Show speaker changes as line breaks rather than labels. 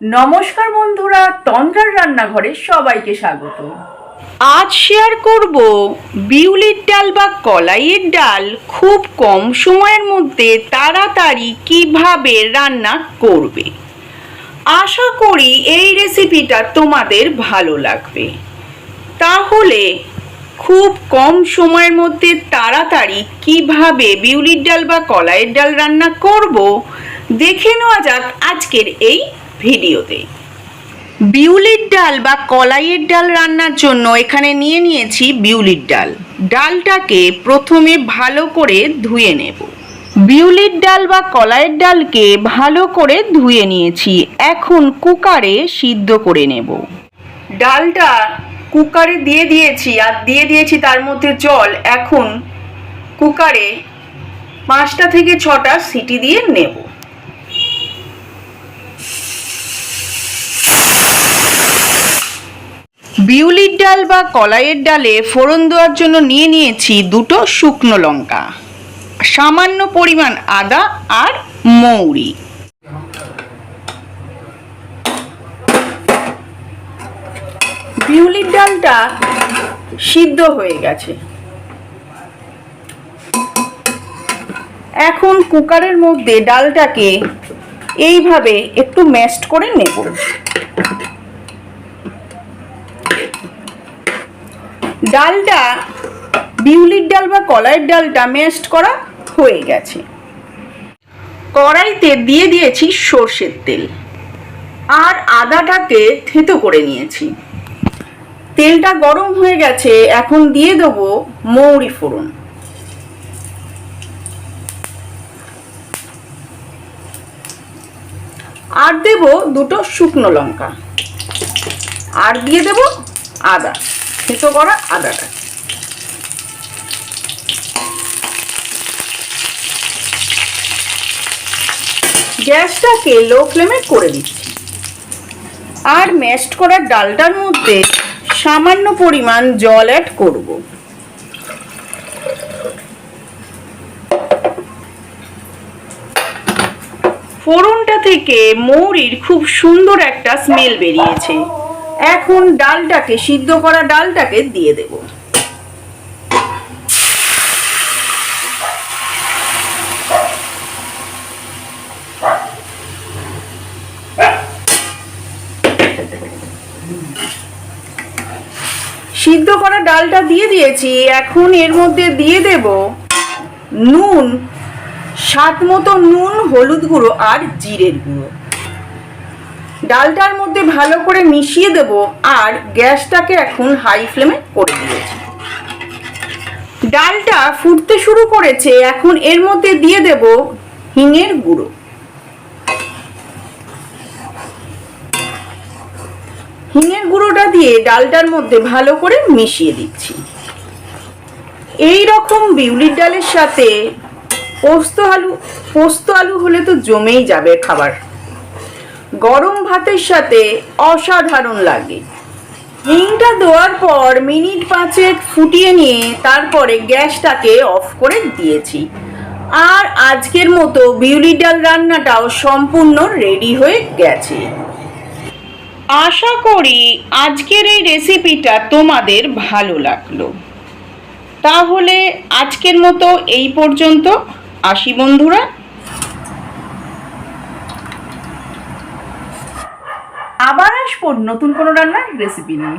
নমস্কার বন্ধুরা, তন্দ্রার রান্নাঘরে সবাইকে স্বাগত।
আজ শেয়ার করব বিউলির ডাল বা কলাইয়ের ডাল খুব কম সময়ের মধ্যে তাড়াতাড়ি কীভাবে রান্না করবে। আশা করি এই রেসিপিটা তোমাদের ভালো লাগবে। তাহলে খুব কম সময়ের মধ্যে তাড়াতাড়ি কীভাবে বিউলির ডাল বা কলাইয়ের ডাল রান্না করব, দেখে নেওয়া যাক আজকের এই ভিডিওতে বিউলির ডাল বা কলাইয়ের ডাল রান্নার জন্য এখানে নিয়ে নিয়েছি বিউলির ডাল। ডালটাকে প্রথমে ভালো করে ধুয়ে নেব। বিউলির ডাল বা কলাইয়ের ডালকে ভালো করে ধুয়ে নিয়েছি। এখন কুকারে সিদ্ধ করে নেব। ডালটা কুকারে দিয়ে দিয়েছি আর দিয়ে দিয়েছি তার মধ্যে জল। এখন কুকারে পাঁচটা থেকে ছটা সিটি দিয়ে নেব। বিউলির ডাল বা কলাইয়ের ডালে ফোড়ন দেওয়ার জন্য নিয়ে নিয়েছি দুটো শুকনো লঙ্কা। সামান্য পরিমাণ আদা আর মৌরি। বিউলির ডালটা সিদ্ধ হয়ে গেছে। এখন কুকারের মধ্যে ডালটাকে এইভাবে একটু ম্যাশড করে নেব। ডালটা, বিউলির ডাল বা কলাইয়ের ডালটা মেস্ট করা হয়ে গেছে। কড়াইতে দিয়ে দিয়েছি সর্ষের তেল। আর আদাটাকে থেতো করে নিয়েছি। তেলটা গরম হয়ে গেছে, এখন দিয়ে দেবো মৌরি ফোড়ন। আর দেব দুটো শুকনো লঙ্কা। আর দিয়ে দেব আদা। থেতো করা আদাটা। গ্যাসটাকে লো ফ্লেমে করে দিচ্ছি। আর ম্যাশড করা ডালটার মধ্যে সামান্য পরিমাণ জল অ্যাড করব। ফোড়নটা থেকে মৌরির খুব সুন্দর একটা স্মেল বেরিয়েছে। এখন ডালটাকে, সিদ্ধ করা ডালটাকে দিয়ে দেব। সিদ্ধ করা ডালটা দিয়ে দিয়েছি, এখন এর মধ্যে দিয়ে দেব নুন, স্বাদ মতো নুন, হলুদ গুঁড়ো আর জিরের গুঁড়ো। ডালটার মধ্যে ভালো করে মিশিয়ে দেব আর গ্যাসটাকে এখন হাই ফ্লেমে করে দিয়েছি। ডালটা ফুটতে শুরু করেছে, এখন এর মধ্যে দিয়ে দেব হিঙের গুঁড়ো। হিঙের গুঁড়োটা দিয়ে ডালটার মধ্যে ভালো করে মিশিয়ে দিচ্ছি। এই রকম বিউলির ডালের সাথে পোস্ত আলু পোস্ত আলু হলে তো জমেই যাবে খাবার। গরম ভাতের সাথে অসাধারণ লাগে। হিংটা দেওয়ার পর মিনিট পাঁচেক ফুটিয়ে নিয়ে তারপরে গ্যাসটাকে অফ করে দিয়েছি। আর আজকের মতো বিউলি ডাল রান্নাটাও সম্পূর্ণ রেডি হয়ে গেছে। আশা করি আজকের এই রেসিপিটা তোমাদের ভালো লাগল। তাহলে আজকের মতো এই পর্যন্ত। আসি বন্ধুরা
আসব নতুন কোনো রান্নার রেসিপি নিয়ে